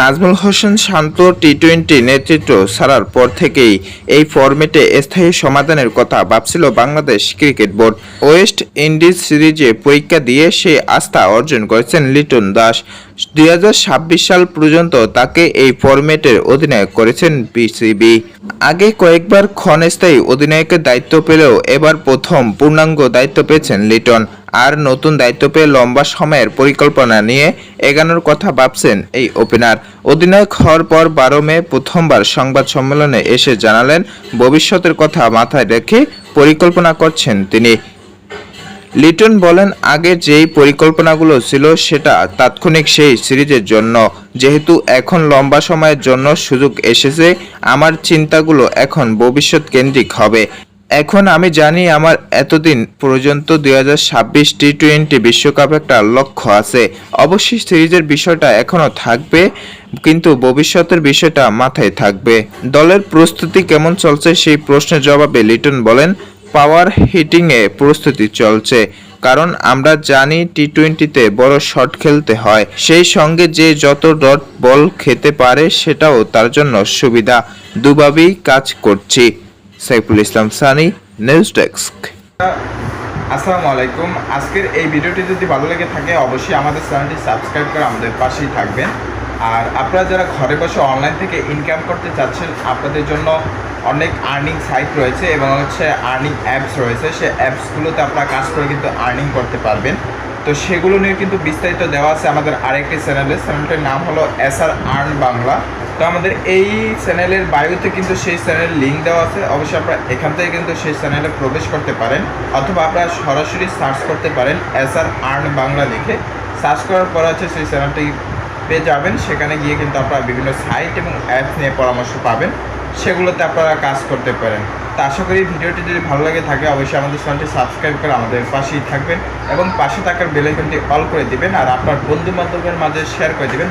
Nazmul Hossain Shanto T twenty নেতৃত্ব ছাড়ার পর থেকেই এই ফরম্যাটে স্থায়ী সমাধানের কথা ভাবছিল Bangladesh cricket board. West Indies সিরিজে পরীক্ষা দিয়ে সে আস্থা অর্জন করেছেন লিটন দাস। দুই হাজার ছাব্বিশ সাল পর্যন্ত তাকে এই ফরম্যাটের অধিনায়ক করেছেন বিসিবি আগে কয়েকবার ক্ষণস্থায়ী অধিনায়কের দায়িত্ব পেলেও এবার প্রথম পূর্ণাঙ্গ দায়িত্ব পেয়েছেন লিটন। আর নতুন দায়িত্ব পেয়ে লম্বা সময়ের পরিকল্পনা নিয়ে এগানোর কথা ভাবছেন এই ওপেনার। অধিনায়ক হওয়ার পর বারো মে প্রথমবার সংবাদ সম্মেলনে এসে জানালেন, ভবিষ্যতের কথা মাথায় রেখে পরিকল্পনা করছেন তিনি। লিটন বলেন, আগে যেই পরিকল্পনাগুলো ছিল সেটা তাৎক্ষণিক সেই সিরিজের জন্য। যেহেতু এখন লম্বা সময়ের জন্য সুযোগ এসেছে, আমার চিন্তাগুলো এখন ভবিষ্যৎ কেন্দ্রিক হবে। এখন আমি জানি আমার এতদিন পর্যন্ত দুই হাজার ছাব্বিশ টি টোয়েন্টি বিশ্বকাপ একটা লক্ষ্য আছে। অবশ্যই সিরিজের বিষয়টা এখনও থাকবে, কিন্তু ভবিষ্যতের বিষয়টা মাথায় থাকবে। দলের প্রস্তুতি কেমন চলছে সেই প্রশ্নের জবাবে লিটন বলেন, পাওয়ার হিটিংয়ে প্রস্তুতি চলছে, কারণ আমরা জানি টি টোয়েন্টিতে বড় শট খেলতে হয়। সেই সঙ্গে যে যত ডট বল খেতে পারে সেটাও তার জন্য সুবিধা। দুভাবেই কাজ করছি। সাইফুল ইসলাম সানি নিউজ ডেস্ক আসসালামু আলাইকুম। আজকের এই ভিডিওটি যদি ভালো লেগে থাকে, অবশ্যই আমাদের চ্যানেলটি সাবস্ক্রাইব করে আমাদের পাশেই থাকবেন। আর আপনারা যারা ঘরে বসে অনলাইন থেকে ইনকাম করতে চাচ্ছেন, আপনাদের জন্য অনেক আর্নিং সাইট রয়েছে এবং হচ্ছে আর্নিং অ্যাপস রয়েছে। সেই অ্যাপসগুলোতে আপনারা কাজ করে কিন্তু আর্নিং করতে পারবেন। তো সেগুলো নিয়ে কিন্তু বিস্তারিত দেওয়া আছে আমাদের আরেকটি চ্যানেলে। চ্যানেলটির নাম হলো এস আর আর্ন বাংলা তো আমাদের এই চ্যানেলের বায়ুতে কিন্তু সেই চ্যানেলের লিঙ্ক দেওয়া আছে। অবশ্যই আপনারা এখান থেকে কিন্তু সেই চ্যানেলে প্রবেশ করতে পারেন, অথবা আপনারা সরাসরি সার্চ করতে পারেন এস আর আর্ন বাংলা লিখে। সার্চ করার পর হচ্ছে সেই চ্যানেলটি পেয়ে যাবেন, সেখানে গিয়ে কিন্তু আপনারা বিভিন্ন সাইট এবং অ্যাপস নিয়ে পরামর্শ পাবেন, সেগুলোতে আপনারা কাজ করতে পারেন। তা আশা করি ভিডিওটি যদি ভালো লাগে থাকে, অবশ্যই আমাদের চ্যানেলটি সাবস্ক্রাইব করে আমাদের পাশেই থাকবেন এবং পাশে থাকার বেলাইকনটি অল করে দিবেন, আর আপনার বন্ধু বান্ধবের মাঝে শেয়ার করে দিবেন